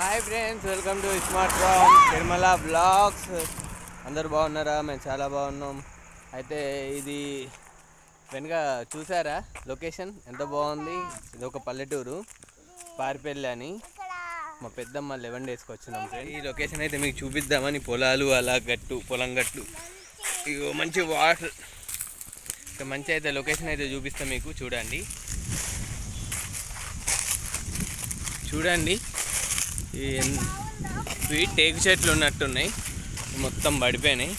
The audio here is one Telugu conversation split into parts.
Hi friends welcome to smart Ram Tirumala blogs అందరు బాగున్నారా? మేము చాలా బాగున్నాం. అయితే ఇది వెనుక చూసారా? లొకేషన్ ఎంత బాగుంది? ఇది ఒక పల్లెటూరు పారిపల్లి అని మా పెద్దమ్మ లెవెన్ డేస్కి వచ్చినాం ఫ్రెండ్ ఈ లొకేషన్ అయితే మీకు చూపిద్దామని పొలాలు అలా గట్టు పొలం గట్టు. ఇగో మంచి వాటర్ ఇక మంచి అయితే లొకేషన్ అయితే చూపిస్తాం మీకు చూడండి. చూడండి. ఇవి టేకు చెట్లు ఉన్నట్టున్నాయి. మొత్తం పడిపోయినాయి.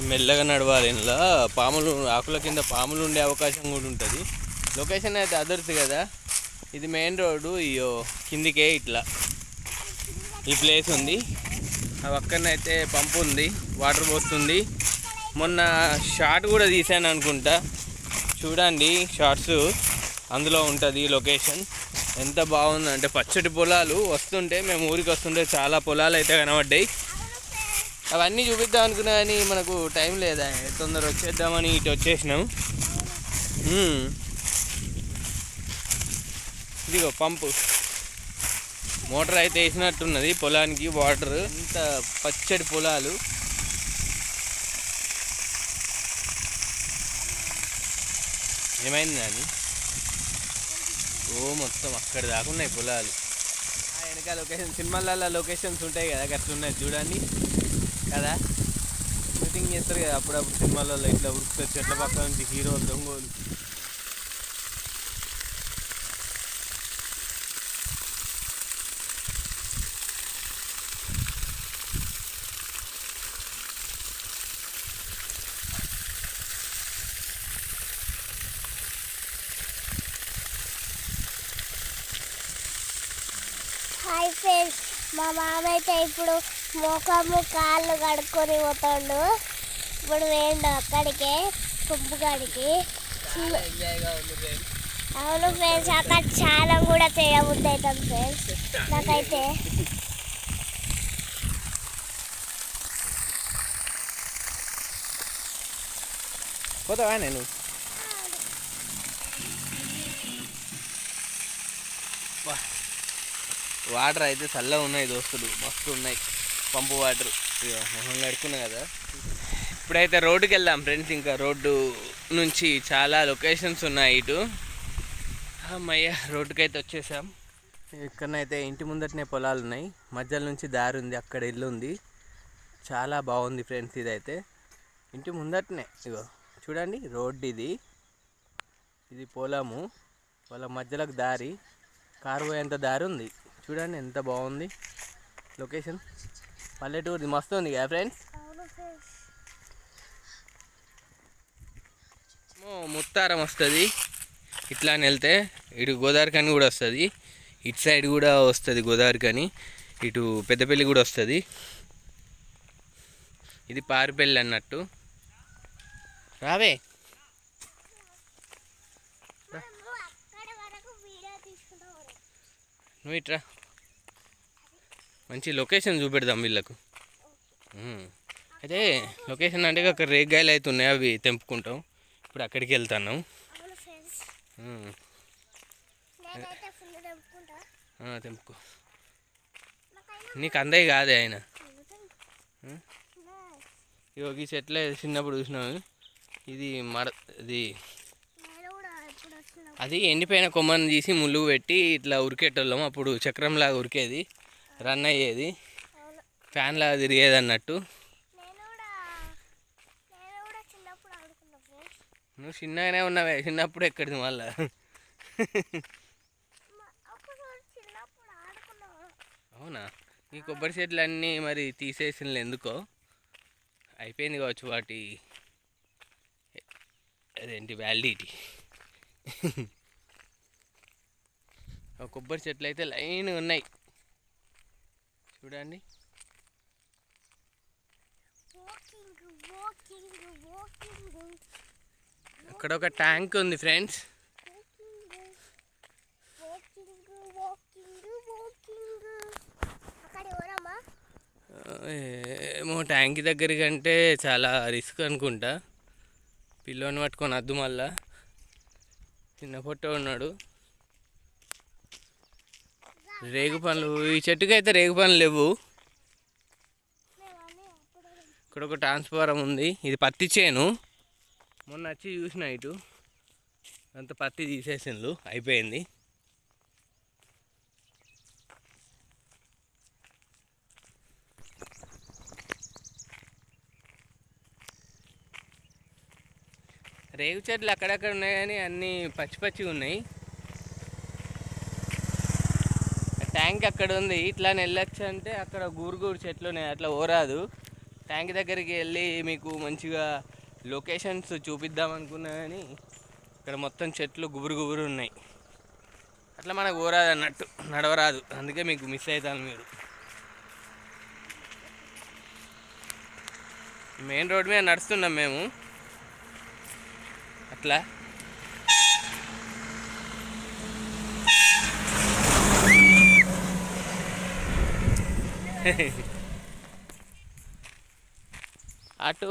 మెల్లగా నడవాలి. ఇందులో పాములు ఆకుల కింద పాములు ఉండే అవకాశం కూడా ఉంటుంది. లొకేషన్ అయితే అదర్స్ కదా. ఇది మెయిన్ రోడ్డు ఇయో కిందికే ఇట్లా. ఈ ప్లేస్ ఉంది. ఆ పక్కన అయితే పంపు ఉంది. వాటర్ పోస్తుంది. మొన్న షార్ట్ కూడా తీసాను అనుకుంటా. చూడండి షార్ట్స్ అందులో ఉంటుంది లొకేషన్. ఎంత బాగుందంటే పచ్చటి పొలాలు వస్తుంటే మేము ఊరికి వస్తుంటే చాలా పొలాలు అయితే కనబడ్డాయి. అవన్నీ చూపిద్దాం అనుకున్నా కానీ మనకు టైం లేదా తొందర వచ్చేద్దామని ఇటు వచ్చేసినాం. ఇదిగో పంపు. మోటార్ అయితే వేసినట్టున్నది పొలానికి వాటర్. ఇంత పచ్చడి పొలాలు. ఏమైంది అది? ఓ మొత్తం అక్కడ దాకా ఉన్నాయి పొలాలు. ఆ వెనక లొకేషన్ సినిమాలలో లొకేషన్స్ ఉంటాయి కదా అట్లా ఉన్నాయి చూడండి. కదా? షూటింగ్ చేస్తారు కదా అప్పుడప్పుడు సినిమాలలో ఇట్లా ఉరుకుతారు చెట్ల పక్క నుంచి హీరో దొంగలు. Hi friends. మా మామ అయితే ఇప్పుడు మోకము కాళ్ళు కడుక్కొని పోతాడు. ఇప్పుడు వేయండు అక్కడికే పువ్వు కాడికి. చాలా ఎంజాయ్గా ఉంది ఫ్రెండ్స్ అవును ఫ్రెండ్స్ అక్కడ చాలా కూడా చేయబుద్ధి అవుతుంది ఫ్రెండ్స్. నాకైతే. పోతావా నేను వా. వాటర్ అయితే చల్లగా ఉన్నాయి దోస్తులు. మస్తు ఉన్నాయి. Pump water. మొహం కడుక్కున్నా కదా. ఇప్పుడైతే రోడ్డుకి వెళ్దాం ఫ్రెండ్స్. ఇంకా రోడ్డు నుంచి చాలా లొకేషన్స్ ఉన్నాయి ఇటు. అమ్మయ్య రోడ్డుకి అయితే వచ్చేసాం. ఇక్కడనైతే ఇంటి ముందటనే పొలాలు ఉన్నాయి. మధ్యలో నుంచి దారి ఉంది అక్కడ ఇల్లు ఉంది. చాలా బాగుంది ఫ్రెండ్స్ ఇదైతే. ఇంటి ముందటనే ఇగో చూడండి రోడ్ ఇది. ఇది పొలము. పొలం మధ్యలోకి దారి. కారు పోయేంత దారి ఉంది. చూడండి ఎంత బాగుంది లొకేషన్. పల్లెటూరు మస్తు ఉంది కదా ఫ్రెండ్స్ ముత్తారం వస్తుంది. ఇట్లా అని వెళ్తే ఇటు గోదావరి కని కూడా వస్తుంది. ఇటు సైడ్ కూడా వస్తుంది గోదావరి కని ఇటు పెద్దపల్లి కూడా వస్తుంది. ఇది పారిపల్లి అన్నట్టు. రావే. నువ్వు ఇట్రా మంచి లొకేషన్ చూపెడదాం వీళ్ళకు. అయితే లొకేషన్ అంటే అక్కడ రేగాయలు అయితే ఉన్నాయి అవి తెంపుకుంటాం. ఇప్పుడు అక్కడికి వెళ్తాను. తెంపుకో. నీకు అందే కాదే ఆయన? ఈ చెట్లే చిన్నప్పుడు చూసినావు. ఇది మర ఇది అది ఎండిపోయిన కొమ్మని తీసి ముళ్ళు పెట్టి ఇట్లా ఉరికేటోళ్ళం. అప్పుడు చక్రంలాగా ఉరికేది. రన్ అయ్యేది. అవును ఫ్యాన్ లాగా తిరిగేది అన్నట్టు. నువ్వు చిన్నగానే ఉన్నావే. చిన్నప్పుడు ఎక్కడిది మళ్ళా? అవునా? ఈ కొబ్బరి చెట్లు అన్నీ మరి తీసేసిన ఎందుకో? అయిపోయింది కావచ్చు వాటి అదేంటి వ్యాలిడిటీ కొబ్బరి చెట్లు అయితే లైన్ ఉన్నాయి. చూడండి. అక్కడ ఒక ట్యాంక్ ఉంది ఫ్రెండ్స్. ఏమో ట్యాంక్ దగ్గరికి అంటే చాలా రిస్క్ అనుకుంటా. పిల్లోని పట్టుకొని అద్దు మళ్ళా. చిన్న ఫోటో ఉన్నాడు. రేగు పనులు ఈ చెట్టుకి అయితే రేగు పండ్లు లేవు. ఇక్కడ ఒక ట్రాన్స్ఫారం ఉంది. ఇది పత్తి చేను. మొన్న వచ్చి చూసిన ఇటు. అంత పత్తి తీసేసిండ్రు అయిపోయింది. రేగు చెట్లు అక్కడక్కడ ఉన్నాయి కానీ అన్నీ పచ్చి పచ్చిగా ఉన్నాయి. ట్యాంక్ అక్కడ ఉంది ఇట్లా వెళ్ళొచ్చు అంటే అక్కడ గూరుగురు చెట్లు ఉన్నాయి అట్లా ఓరాదు. ట్యాంక్ దగ్గరికి వెళ్ళి మీకు మంచిగా లొకేషన్స్ చూపిద్దాం అనుకున్నా కానీ ఇక్కడ మొత్తం చెట్లు గుబురు గుబురు ఉన్నాయి. అట్లా మనకు ఓరాదు అన్నట్టు నడవరాదు. అందుకే మీకు మిస్ అవుతాను మీరు. మెయిన్ రోడ్ మీద నడుస్తున్నాం మేము. అట్లా. అటు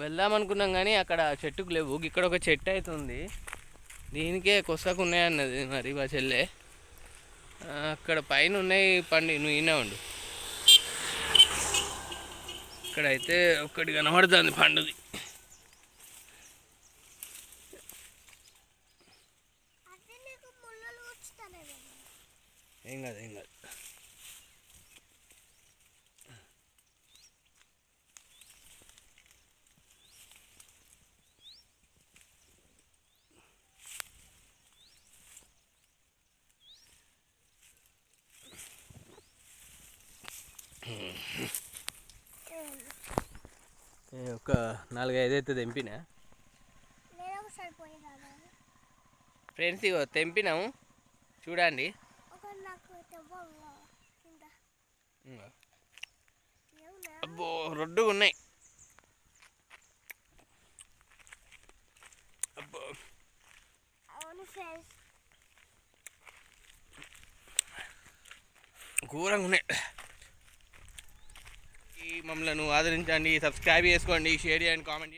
వెళ్దాం అనుకున్నాం కానీ అక్కడ చెట్టుకు లేవు. ఇక్కడ ఒక చెట్టు అయితే ఉంది దీనికే కొసకు ఉన్నాయన్నది మరి మా చెల్లె. అక్కడ పైన ఉన్నాయి పండి నువ్వు ఈయనే ఉండు ఇక్కడైతే ఒక్కటి కనబడుతుంది పండుది. ఏం కాదు ఏం కాదు ఏ, ఒక నాలుగైదు అయితే తెంపినా. ఫ్రెండ్స్ ఇగో తెంపినాము చూడండి. అబ్బో రొడ్డుగా ఉన్నాయి అబ్బో. ఘోరంగా ఉన్నాయి మమ్మల్ని ఆదరించండి సబ్స్క్రైబ్ చేసుకోండి షేర్ చేయండి కామెంట్